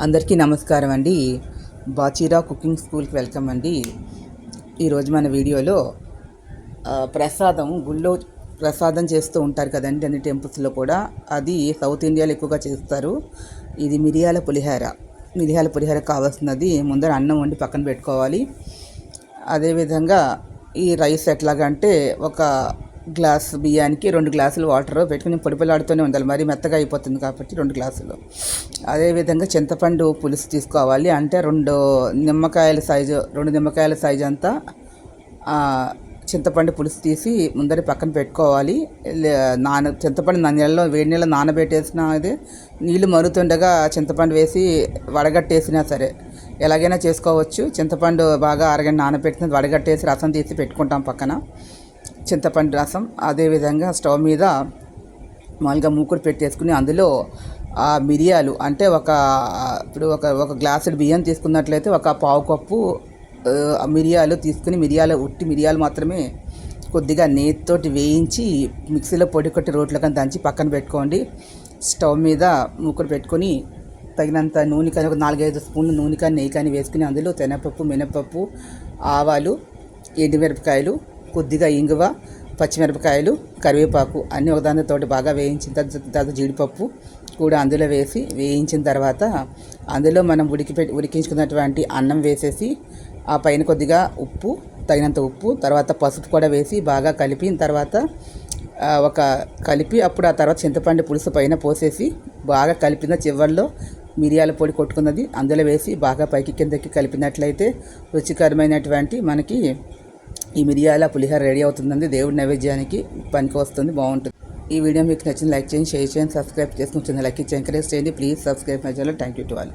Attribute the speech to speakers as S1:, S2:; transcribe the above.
S1: అందరికీ నమస్కారం అండి. బాచీరా కుకింగ్ స్కూల్కి వెల్కమ్ అండి. ఈరోజు మన వీడియోలో ప్రసాదం గుళ్ళో ప్రసాదం చేస్తూ ఉంటారు కదండి అన్ని టెంపుల్స్లో కూడా. అది సౌత్ ఇండియాలో ఎక్కువగా చేస్తారు. ఇది మిరియాల పులిహార. మిరియాల పులిహార కావాల్సినది ముందర అన్నం వండి పక్కన పెట్టుకోవాలి. అదేవిధంగా ఈ రైస్ ఎట్లాగంటే ఒక గ్లాస్ బియ్యానికి రెండు గ్లాసులు వాటర్ పెట్టుకుని పొడిపలాడుతూనే ఉండాలి. మరి మెత్తగా అయిపోతుంది కాబట్టి రెండు గ్లాసులు. అదేవిధంగా చింతపండు పులుసు తీసుకోవాలి. అంటే రెండు నిమ్మకాయల సైజు రెండు నిమ్మకాయల సైజు అంతా చింతపండు పులుసు తీసి ముందర పక్కన పెట్టుకోవాలి. నాన చింతపండు నా నీళ్ళలో వేడి నీళ్ళు నానబెట్టేసిన అది నీళ్ళు మరుగుతుండగా చింతపండు వేసి వడగట్టేసినా సరే ఎలాగైనా చేసుకోవచ్చు. చింతపండు బాగా అరగంట నానబెట్టిన వడగట్టేసి రసం తీసి పెట్టుకుంటాం పక్కన. చింతపండు రసం అదేవిధంగా స్టవ్ మీద మామూలుగా మూకుడు పెట్టేసుకుని అందులో ఆ మిరియాలు అంటే ఒక ఇప్పుడు ఒక ఒక గ్లాసుడు బియ్యం తీసుకున్నట్లయితే ఒక పావు కప్పు ఆ, మిరియాలు తీసుకుని మిరియాలు ఉట్టి మిరియాలు మాత్రమే కొద్దిగా నేతితోటి వేయించి మిక్సీలో పొడి కొట్టి రోట్లో దంచి పక్కన పెట్టుకోండి. స్టవ్ మీద మూకుడు పెట్టుకొని తగినంత నూనె కానీ ఒక నాలుగైదు స్పూన్లు నూనె కానీ నెయ్యి కానీ వేసుకుని అందులో శనగపప్పు మినపప్పు ఆవాలు ఎండుమిరపకాయలు కొద్దిగా ఇంగువ పచ్చిమిరపకాయలు కరివేపాకు అన్నీ ఒకదానితోటి బాగా వేయించిన తర్వాత జీడిపప్పు కూడా అందులో వేసి వేయించిన తర్వాత అందులో మనం ఉడికి పెట్టి ఉడికించుకున్నటువంటి అన్నం వేసేసి ఆ పైన కొద్దిగా ఉప్పు తగినంత ఉప్పు తర్వాత పసుపు కూడా వేసి బాగా కలిపిన తర్వాత ఒక కలిపి అప్పుడు ఆ తర్వాత చింతపండు పులుసు పైన పోసేసి బాగా కలిపిన చివరిలో మిరియాల పొడి కొట్టుకున్నది అందులో వేసి బాగా పైకి కిందకి కలిపినట్లయితే రుచికరమైనటువంటి మనకి ఈ మిరియాల పులిహోర రెడీ అవుతుందండి దేవుడి నైవేద్యానికి పనికి వస్తుంది బాగుంటుంది. ఈ వీడియో మీకు నచ్చిన లైక్ చేయండి షేర్ చేయండి సబ్స్క్రైబ్ చేసుకుని లైక్ ఇచ్చి ఎంకరేజ్ చేయండి. Please subscribe my channel. Thank you to all.